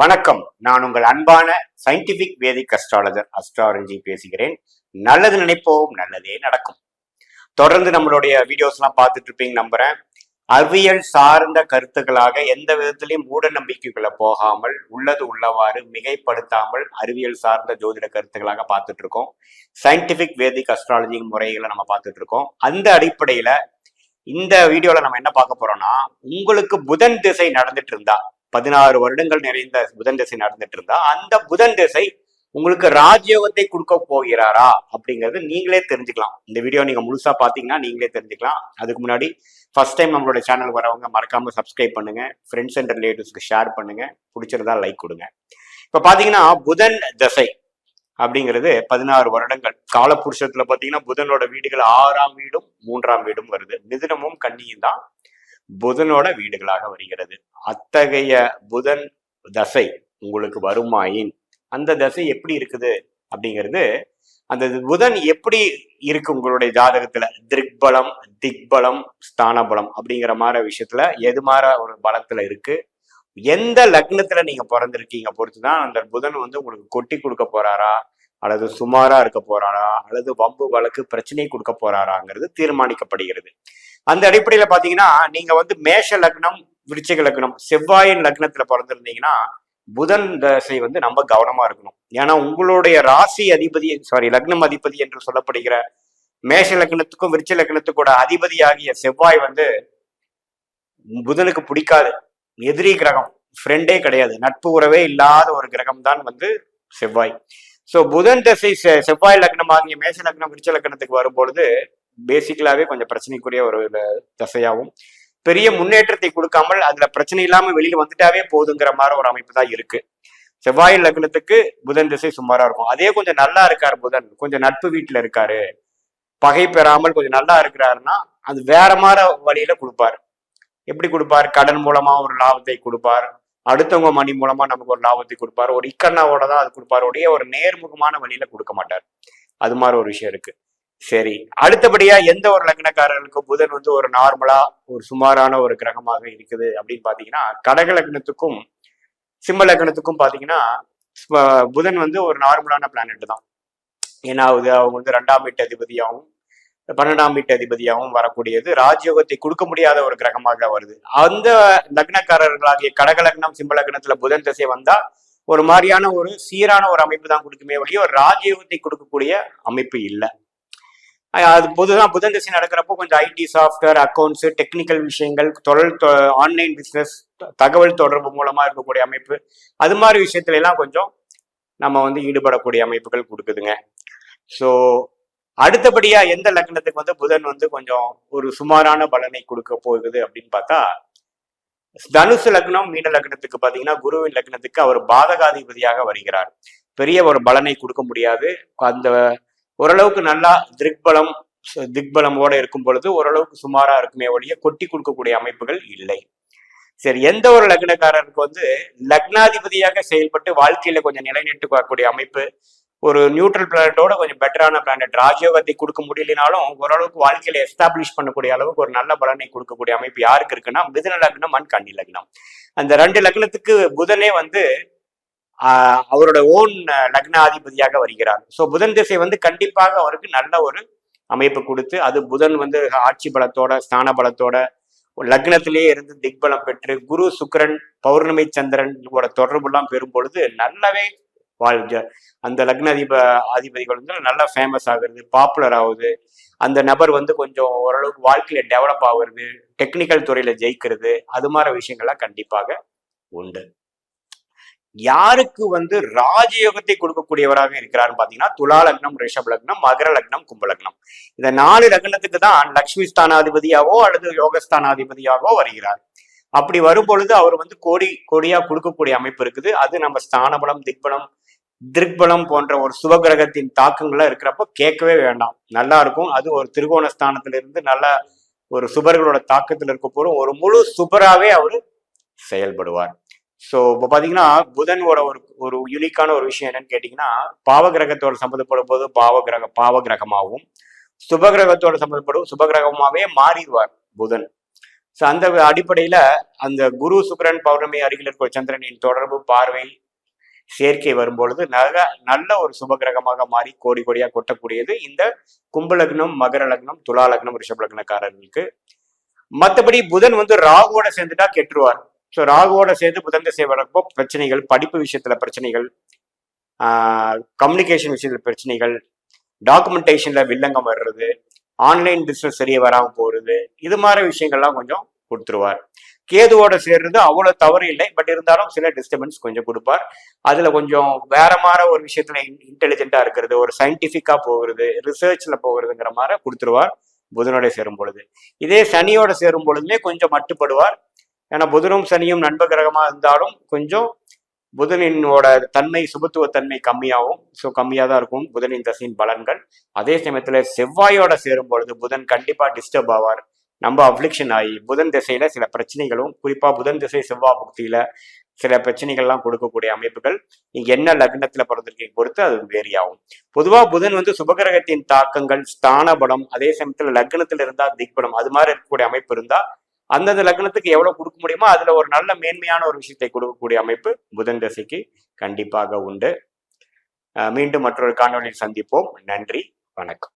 வணக்கம். நான் உங்கள் அன்பான சயின்டிபிக் வேதிக் அஸ்ட்ராலஜர் அஸ்ட்ராலஜி பேசுகிறேன். நல்லது நினைப்போம் நல்லதே நடக்கும். தொடர்ந்து நம்மளுடைய வீடியோஸ் எல்லாம் பார்த்துட்டு இருப்பீங்க நம்புறேன். அறிவியல் சார்ந்த கருத்துக்களாக எந்த விதத்திலையும் மூட நம்பிக்கைகளை போகாமல் உள்ளது உள்ளவாறு மிகைப்படுத்தாமல் அறிவியல் சார்ந்த ஜோதிட கருத்துக்களாக பார்த்துட்டு இருக்கோம். சயின்டிபிக் வேதிக் அஸ்ட்ராலஜி முறைகளை நம்ம பார்த்துட்டு இருக்கோம். அந்த அடிப்படையில இந்த வீடியோல நம்ம என்ன பார்க்க போறோம்னா உங்களுக்கு புதன் திசை நடந்துட்டு இருந்தா பதினாறு வருடங்கள் நிறைந்த புதன் திசை நடந்துட்டு இருந்தா அந்த புதன் திசை உங்களுக்கு ராஜயோகத்தை கொடுக்க போகிறாரா அப்படிங்கறது நீங்களே தெரிஞ்சுக்கலாம். இந்த வீடியோ நீங்க முழுசா பாத்தீங்கன்னா நீங்களே தெரிஞ்சுக்கலாம். அதுக்கு முன்னாடி ஃபர்ஸ்ட் டைம் நம்மளோட சேனல் வரவங்க மறக்காம சப்ஸ்கிரைப் பண்ணுங்க. ஃப்ரெண்ட்ஸ் அண்ட் ரிலேட்டிவ்ஸ்க்கு ஷேர் பண்ணுங்க. பிடிச்சிருந்தா லைக் கொடுங்க. இப்ப பாத்தீங்கன்னா புதன் திசை அப்படிங்கிறது பதினாறு வருடங்கள். காலப்புருஷத்துல பாத்தீங்கன்னா புதனோட வீடுகள் ஆறாம் வீடும் மூன்றாம் வீடும் வருது. மிதுனமும் கன்னியும் தான். புதனோட வீடுகளாக வருகிறது. அத்தகைய புதன் தசை உங்களுக்கு வருமாயின் அந்த தசை எப்படி இருக்குது அப்படிங்கிறது அந்த புதன் எப்படி இருக்கு உங்களுடைய ஜாதகத்துல? திக்பலம் திக்பலம் ஸ்தானபலம் அப்படிங்கிற மாதிரி விஷயத்துல எது மாதிரி ஒரு பலத்துல இருக்கு? எந்த லக்னத்துல நீங்க பிறந்திருக்கீங்க பொறுத்துதான் அந்த புதன் வந்து உங்களுக்கு கொட்டி கொடுக்க போறாரா? அல்லது சுமாரா இருக்க போறாரா? அல்லது வம்பு வழக்கு பிரச்சனை கொடுக்க போறாராங்கிறது தீர்மானிக்கப்படுகிறது. அந்த அடிப்படையில பாத்தீங்கன்னா நீங்க வந்து மேஷ லக்னம் விருச்சிக லக்னம் செவ்வாயின் லக்னத்துல பிறந்திருந்தீங்கன்னா புதன் தசை வந்து நம்ம கவனமா இருக்கணும். ஏன்னா உங்களுடைய ராசி அதிபதி சாரி லக்னம் அதிபதி என்று சொல்லப்படுகிற மேஷ லக்னத்துக்கும் விருச்ச லக்னத்துக்கூட அதிபதியாகிய செவ்வாய் வந்து புதனுக்கு பிடிக்காது. எதிரி கிரகம் ஃப்ரெண்டே கிடையாது. நட்பு உறவே இல்லாத ஒரு கிரகம் தான் வந்து செவ்வாய். ஸோ புதன் தசை செ- செவ்வாய் லக்னம் ஆகிய மேஷ லக்னம் விருச்ச லக்னத்துக்கு வரும்பொழுது பேசிக்கலாவே கொஞ்சம் பிரச்சனைக்குரிய ஒரு தசையாகவும் பெரிய முன்னேற்றத்தை கொடுக்காமல் அதுல பிரச்சனை இல்லாம வெளியில வந்துட்டாவே போதுங்கிற மாதிரி ஒரு அமைப்பு தான் இருக்கு. செவ்வாய் லக்னத்துக்கு புதன் திசை சுமாரா இருக்கும். அதே கொஞ்சம் நல்லா இருக்காரு புதன். கொஞ்சம் நட்பு வீட்டுல இருக்காரு. பகை பெறாமல் கொஞ்சம் நல்லா இருக்கிறாருன்னா அது வேற மாதிரி வழியில கொடுப்பாரு. எப்படி கொடுப்பார்? கடன் மூலமா ஒரு லாபத்தை கொடுப்பார். அடுத்தவங்க மணி மூலமா நமக்கு ஒரு லாபத்தை கொடுப்பார். ஒரு இக்கண்ணாவோட தான் அது கொடுப்பார். உடைய ஒரு நேர்முகமான வழியில கொடுக்க மாட்டார். அது மாதிரி ஒரு விஷயம் இருக்கு. சரி. அடுத்தபடியா எந்த ஒரு லக்னக்காரர்களுக்கும் புதன் வந்து ஒரு நார்மலா ஒரு சுமாரான ஒரு கிரகமாக இருக்குது அப்படின்னு பாத்தீங்கன்னா கடக லக்னத்துக்கும் சிம்ம லக்னத்துக்கும் பாத்தீங்கன்னா புதன் வந்து ஒரு நார்மலான பிளானட் தான். ஏன்னா அது அவங்க வந்து ரெண்டாம் வீட்டு அதிபதியாகவும் பன்னெண்டாம் வீட்டு அதிபதியாகவும் வரக்கூடியது. ராஜயோகத்தை கொடுக்க முடியாத ஒரு கிரகமாக வருது. அந்த லக்னக்காரர்களாகிய கடக லக்னம் சிம்ம லக்னத்துல புதன் திசை வந்தா ஒரு மாதிரியான ஒரு சீரான ஒரு அமைப்பு தான் கொடுக்குமே ஒழிய ஒரு ராஜயோகத்தை கொடுக்கக்கூடிய அமைப்பு இல்லை. அது பொதுதான் புதன் திசை நடக்கிறப்போ கொஞ்சம் ஐடி சாஃப்ட்வேர் அக்கௌண்ட்ஸ் டெக்னிக்கல் விஷயங்கள் தொழில் ஆன்லைன் பிஸ்னஸ் தகவல் தொடர்பு மூலமா இருக்கக்கூடிய அமைப்பு. அது மாதிரி விஷயத்துல எல்லாம் கொஞ்சம் நம்ம வந்து ஈடுபடக்கூடிய அமைப்புகள் கொடுக்குதுங்க. ஸோ அடுத்தபடியா எந்த லக்னத்துக்கு வந்து புதன் வந்து கொஞ்சம் ஒரு சுமாரான பலனை கொடுக்க போகுது அப்படின்னு பார்த்தா தனுசு லக்னம் மீன லக்னத்துக்கு பாத்தீங்கன்னா குருவின் லக்னத்துக்கு அவர் பாதகாதிபதியாக வருகிறார். பெரிய ஒரு பலனை கொடுக்க முடியாது. அந்த ஓரளவுக்கு நல்லா திக்பலம் திக்பலமோட இருக்கும் பொழுது ஓரளவுக்கு சுமாரா இருக்குமே ஒழிய கொட்டி கொடுக்கக்கூடிய அமைப்புகள் இல்லை. சரி எந்த ஒரு லக்னக்காரருக்கு வந்து லக்னாதிபதியாக செயல்பட்டு வாழ்க்கையில கொஞ்சம் நிலைநிட்டு வரக்கூடிய அமைப்பு ஒரு நியூட்ரல் பிளானட்டோட கொஞ்சம் பெட்டரான பிளானட் ராஜயோகத்தை கொடுக்க முடியலனாலும் ஓரளவுக்கு வாழ்க்கையில எஸ்டாப்ளிஷ் பண்ணக்கூடிய அளவுக்கு ஒரு நல்ல பலனை கொடுக்கக்கூடிய அமைப்பு யாருக்கு இருக்குன்னா மிதுன லக்னம் அண்ட் கன்னி லக்னம். அந்த ரெண்டு லக்னத்துக்கு புதனே வந்து அவரோட ஓன் லக்னாதிபதியாக வருகிறார். ஸோ புதன் திசை வந்து கண்டிப்பாக அவருக்கு நல்ல ஒரு அமைப்பு கொடுத்து அது புதன் வந்து ஆட்சி பலத்தோட ஸ்தான பலத்தோட லக்னத்திலேயே இருந்து திக்பலம் பெற்று குரு சுக்கரன் பௌர்ணமி சந்திரன் தொடர்புலாம் பெறும் பொழுது நல்லாவே வாழ் அந்த லக்ன அதிப அதிபதிகள் வந்து நல்லா ஃபேமஸ் ஆகுறது பாப்புலர் ஆகுது. அந்த நபர் வந்து கொஞ்சம் ஓரளவுக்கு வாழ்க்கையில டெவலப் ஆகுறது டெக்னிக்கல் துறையில ஜெயிக்கிறது அது மாதிரி விஷயங்கள்லாம் கண்டிப்பாக உண்டு. யாருக்கு வந்து ராஜயோகத்தை கொடுக்கக்கூடியவராக இருக்கிறாருன்னு பாத்தீங்கன்னா துலா லக்னம் ரிஷப் லக்னம் மகர லக்னம் கும்பலக்னம் இந்த நாலு லக்னத்துக்கு தான் லக்ஷ்மி ஸ்தானாதிபதியாவோ அல்லது யோகஸ்தானாதிபதியாகவோ வருகிறார். அப்படி வரும் பொழுது அவர் வந்து கோடி கோடியா கொடுக்கக்கூடிய அமைப்பு இருக்குது. அது நம்ம ஸ்தானபலம் திக்பலம் திருக்பலம் போன்ற ஒரு சுபகிரகத்தின் தாக்கங்கள்லாம் இருக்கிறப்போ கேட்கவே வேண்டாம். நல்லா இருக்கும். அது ஒரு திருகோண ஸ்தானத்திலிருந்து நல்ல ஒரு சுபர்களோட தாக்கத்தில் இருக்க போற ஒரு முழு சுபராகவே அவர் செயல்படுவார். ஸோ இப்போ பார்த்தீங்கன்னா புதனோட ஒரு ஒரு யூனிக்கான ஒரு விஷயம் என்னன்னு கேட்டிங்கன்னா பாவகிரகத்தோட சம்மந்தப்படும் போது பாவகிரக பாவகிரகமாகவும் சுபகிரகத்தோட சம்மந்தப்படும் சுபகிரகமாகவே மாறிடுவார் புதன். ஸோ அந்த அடிப்படையில் அந்த குரு சுக்கரன் பௌர்ணமி அருகில் இருக்கிற சந்திரனின் தொடர்பு பார்வை சேர்க்கை வரும்பொழுது நல்ல நல்ல ஒரு சுப கிரகமாக மாறி கோடி கோடியாக கொட்டக்கூடியது இந்த கும்பலக்னம் மகர லக்னம் துலா லக்னம் ரிஷப லக்னக்காரர்களுக்கு. மற்றபடி புதன் வந்து ராகுவோட சேர்ந்துட்டா கெட்டுருவார். ஸோ ராகுவோட சேர்ந்து புதன் திசை வரப்போ பிரச்சனைகள் படிப்பு விஷயத்துல பிரச்சனைகள் கம்யூனிகேஷன் விஷயத்துல பிரச்சனைகள் டாக்குமெண்டேஷன்ல வில்லங்கம் வர்றது ஆன்லைன் பிஸ்னஸ் சரியா வராமல் போறது இது மாதிரி விஷயங்கள்லாம் கொஞ்சம் கொடுத்துருவார். கேதுவோட சேர்றது அவ்வளோ தவறு இல்லை. பட் இருந்தாலும் சில டிஸ்டர்பன்ஸ் கொஞ்சம் கொடுப்பார். அதுல கொஞ்சம் வேற மாதிரி ஒரு விஷயத்துல இன்டெலிஜென்ட்டா இருக்கிறது ஒரு சயின்டிஃபிக்கா போகிறது ரிசர்ச்ல போகிறதுங்கிற மாதிரி கொடுத்துருவார் புதனோட சேரும் பொழுது. இதே சனியோட சேரும் பொழுதுமே கொஞ்சம் மட்டுப்படுவார். ஏன்னா புதனும் சனியும் நண்ப கிரகமாக இருந்தாலும் கொஞ்சம் புதனினோட தன்மை சுபத்துவத்தன்மை கம்மியாகும். ஸோ கம்மியாக தான் இருக்கும் புதனின் தசையின் பலன்கள். அதே சமயத்தில் செவ்வாயோட சேரும் பொழுது புதன் கண்டிப்பாக டிஸ்டர்ப் ஆவார். நம்ம அப்ளிக்ஷன் ஆகி புதன் திசையில சில பிரச்சனைகளும் குறிப்பாக புதன் திசை செவ்வாய் புக்தியில சில பிரச்சனைகள்லாம் கொடுக்கக்கூடிய அமைப்புகள் நீங்க என்ன லக்னத்துல பிறந்திருக்கீங்க பொறுத்து அது வேரி ஆகும் பொதுவா புதன் வந்து சுபகிரகத்தின் தாக்கங்கள் ஸ்தான பலம் அதே சமயத்துல லக்னத்துல இருந்தா திக்பலம் அது மாதிரி இருக்கக்கூடிய அமைப்பு இருந்தா அந்தந்த லக்னத்துக்கு எவ்வளவு கொடுக்க முடியுமோ அதுல ஒரு நல்ல மேன்மையான ஒரு விஷயத்தை கொடுக்கக்கூடிய அமைப்பு புதன் தசைக்கு கண்டிப்பாக உண்டு. மீண்டும் மற்றொரு காணொலியில் சந்திப்போம். நன்றி. வணக்கம்.